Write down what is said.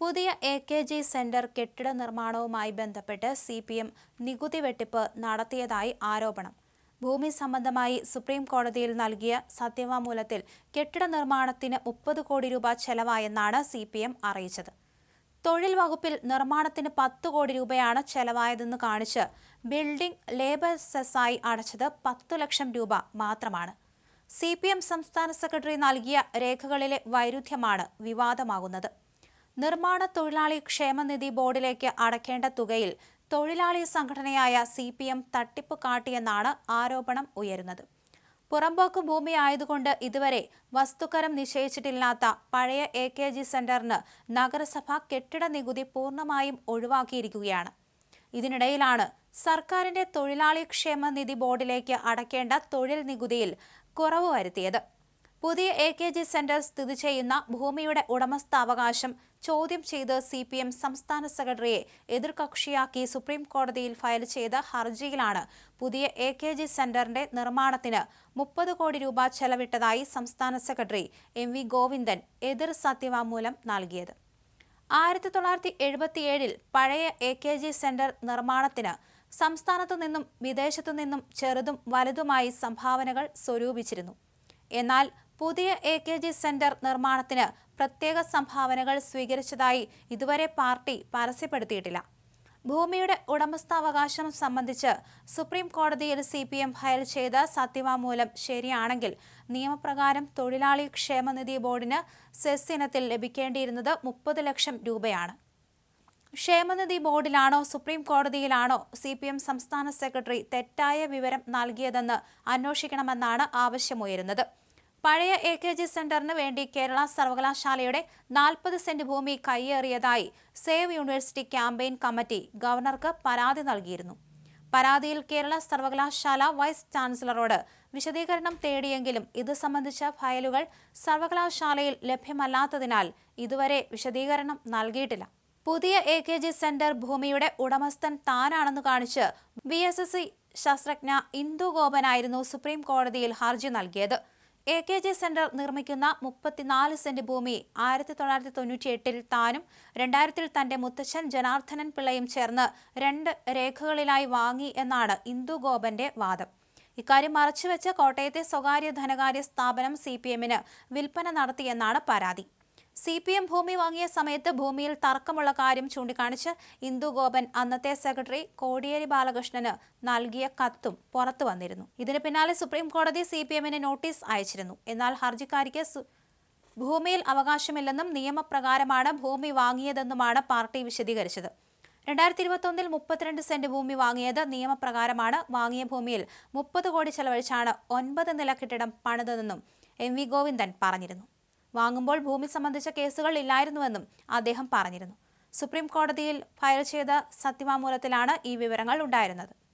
പുതിയ A K G centre കെട്ടിട നിർമ്മാണവുമായി ബന്ധപ്പെട്ട് സി പി എം നികുതി വെട്ടിപ്പ് നടത്തിയതായി ആരോപണം. ഭൂമി സംബന്ധമായി സുപ്രീം കോടതിയിൽ നൽകിയ സത്യവാങ്മൂലത്തിൽ കെട്ടിട നിർമ്മാണത്തിന് മുപ്പത് കോടി രൂപ ചെലവായെന്നാണ് സി പി എം അറിയിച്ചത്. തൊഴിൽ വകുപ്പിൽ നിർമ്മാണത്തിന് പത്ത് കോടി രൂപയാണ് ചെലവായതെന്ന് കാണിച്ച് ബിൽഡിംഗ് ലേബർ സെസ്സായി അടച്ചത് പത്തു ലക്ഷം രൂപ മാത്രമാണ്. സി പി എം സംസ്ഥാന സെക്രട്ടറി നൽകിയ രേഖകളിലെ വൈരുദ്ധ്യമാണ് വിവാദമാകുന്നത്. നിർമ്മാണ തൊഴിലാളി ക്ഷേമനിധി ബോർഡിലേക്ക് അടയ്ക്കേണ്ട തുകയിൽ തൊഴിലാളി സംഘടനയായ സി പി എം തട്ടിപ്പ് കാട്ടിയെന്നാണ് ആരോപണം ഉയരുന്നത്. പുറമ്പോക്ക് ഭൂമി ആയതുകൊണ്ട് ഇതുവരെ വസ്തുക്കരം നിശ്ചയിച്ചിട്ടില്ലാത്ത പഴയ എ കെ ജി സെന്ററിന് നഗരസഭ കെട്ടിട നികുതി പൂർണമായും ഒഴിവാക്കിയിരിക്കുകയാണ്. ഇതിനിടയിലാണ് സർക്കാരിന്റെ തൊഴിലാളി ക്ഷേമനിധി ബോർഡിലേക്ക് അടയ്ക്കേണ്ട തൊഴിൽ നികുതിയിൽ കുറവ് വരുത്തിയത്. പുതിയ എ കെ ജി സെന്റർ സ്ഥിതി ചെയ്യുന്ന ഭൂമിയുടെ ഉടമസ്ഥാവകാശം ചോദ്യം ചെയ്ത് സി പി എം സംസ്ഥാന സെക്രട്ടറിയെ എതിർകക്ഷിയാക്കി സുപ്രീം കോടതിയിൽ ഫയൽ ചെയ്ത ഹർജിയിലാണ് പുതിയ എ കെ ജി സെന്ററിന്റെ നിർമ്മാണത്തിന് മുപ്പത് കോടി രൂപ ചെലവിട്ടതായി സംസ്ഥാന സെക്രട്ടറി എം വി ഗോവിന്ദൻ എതിർ സത്യവാങ്മൂലം നൽകിയത്. ആയിരത്തി തൊള്ളായിരത്തി എഴുപത്തിയേഴിൽ പഴയ എ കെ ജി സെന്റർ നിർമ്മാണത്തിന് സംസ്ഥാനത്തു നിന്നും വിദേശത്തു നിന്നും ചെറുതും വലുതുമായി സംഭാവനകൾ സ്വരൂപിച്ചിരുന്നു. എന്നാൽ പുതിയ എ കെ ജി സെന്റർ നിർമ്മാണത്തിന് പ്രത്യേക സംഭാവനകൾ സ്വീകരിച്ചതായി ഇതുവരെ പാർട്ടി പരസ്യപ്പെടുത്തിയിട്ടില്ല. ഭൂമിയുടെ ഉടമസ്ഥാവകാശം സംബന്ധിച്ച് സുപ്രീം കോടതിയിൽ സി പി എം ഫയൽ ചെയ്ത സത്യവാങ്മൂലം ശരിയാണെങ്കിൽ നിയമപ്രകാരം തൊഴിലാളി ക്ഷേമനിധി ബോർഡിന് സെസ് ഇനത്തിൽ ലഭിക്കേണ്ടിയിരുന്നത് മുപ്പത് ലക്ഷം രൂപയാണ്. ക്ഷേമനിധി ബോർഡിലാണോ സുപ്രീം കോടതിയിലാണോ സി പി എം സംസ്ഥാന സെക്രട്ടറി തെറ്റായ വിവരം നൽകിയതെന്ന് അന്വേഷിക്കണമെന്നാണ് ആവശ്യമുയരുന്നത്. പഴയ എ കെ ജി സെന്ററിന് വേണ്ടി കേരള സർവകലാശാലയുടെ നാൽപ്പത് സെന്റ് ഭൂമി കൈയേറിയതായി സേവ് യൂണിവേഴ്സിറ്റി ക്യാമ്പയിൻ കമ്മിറ്റി ഗവർണർക്ക് പരാതി നൽകിയിരുന്നു. പരാതിയിൽ കേരള സർവകലാശാല വൈസ് ചാൻസലറോട് വിശദീകരണം തേടിയെങ്കിലും ഇത് സംബന്ധിച്ച ഫയലുകൾ സർവകലാശാലയിൽ ലഭ്യമല്ലാത്തതിനാൽ ഇതുവരെ വിശദീകരണം നൽകിയിട്ടില്ല. പുതിയ എ കെ ജി സെന്റർ ഭൂമിയുടെ ഉടമസ്ഥൻ താനാണെന്ന് കാണിച്ച് വി എസ് എസ് സി ശാസ്ത്രജ്ഞ ഇന്ദു ഗോപനായിരുന്നു സുപ്രീം കോടതിയിൽ ഹർജി നൽകിയത്. എ കെ ജി സെന്റർ നിർമ്മിക്കുന്ന മുപ്പത്തിനാല് സെന്റ് ഭൂമി ആയിരത്തി തൊള്ളായിരത്തി തൊണ്ണൂറ്റി എട്ടിൽ താനും രണ്ടായിരത്തിൽ തന്റെ മുത്തച്ഛൻ ജനാർദ്ദനൻ പിള്ളയും ചേർന്ന് രണ്ട് രേഖകളിലായി വാങ്ങി എന്നാണ് ഇന്ദു ഗോപന്റെ വാദം. ഇക്കാര്യം മറച്ചുവെച്ച് കോട്ടയത്തെ സ്വകാര്യ ധനകാര്യ സ്ഥാപനം സി പി എമ്മിന് വിൽപ്പന നടത്തിയെന്നാണ് പരാതി. സി പി എം ഭൂമി വാങ്ങിയ സമയത്ത് ഭൂമിയിൽ തർക്കമുള്ള കാര്യം ചൂണ്ടിക്കാണിച്ച് ഇന്ദുഗോപൻ അന്നത്തെ സെക്രട്ടറി കോടിയേരി ബാലകൃഷ്ണന് നൽകിയ കത്തും പുറത്തു വന്നിരുന്നു. ഇതിന് പിന്നാലെ സുപ്രീം കോടതി സി പി എമ്മിന് നോട്ടീസ് അയച്ചിരുന്നു. എന്നാൽ ഹർജിക്കാരിക്ക് ഭൂമിയിൽ അവകാശമില്ലെന്നും നിയമപ്രകാരമാണ് ഭൂമി വാങ്ങിയതെന്നുമാണ് പാർട്ടി വിശദീകരിച്ചത്. രണ്ടായിരത്തി ഇരുപത്തൊന്നിൽ മുപ്പത്തിരണ്ട് സെന്റ് ഭൂമി വാങ്ങിയത് നിയമപ്രകാരമാണ്. വാങ്ങിയ ഭൂമിയിൽ മുപ്പത് കോടി ചെലവഴിച്ചാണ് ഒൻപത് നില കെട്ടിടം പണിതതെന്നും എം വി ഗോവിന്ദൻ പറഞ്ഞിരുന്നു. വാങ്ങുമ്പോൾ ഭൂമി സംബന്ധിച്ച കേസുകൾ ഇല്ലായിരുന്നുവെന്നും അദ്ദേഹം പറഞ്ഞിരുന്നു. സുപ്രീം കോടതിയിൽ ഫയൽ ചെയ്ത സത്യവാങ്മൂലത്തിലാണ് ഈ വിവരങ്ങൾ ഉണ്ടായിരുന്നത്.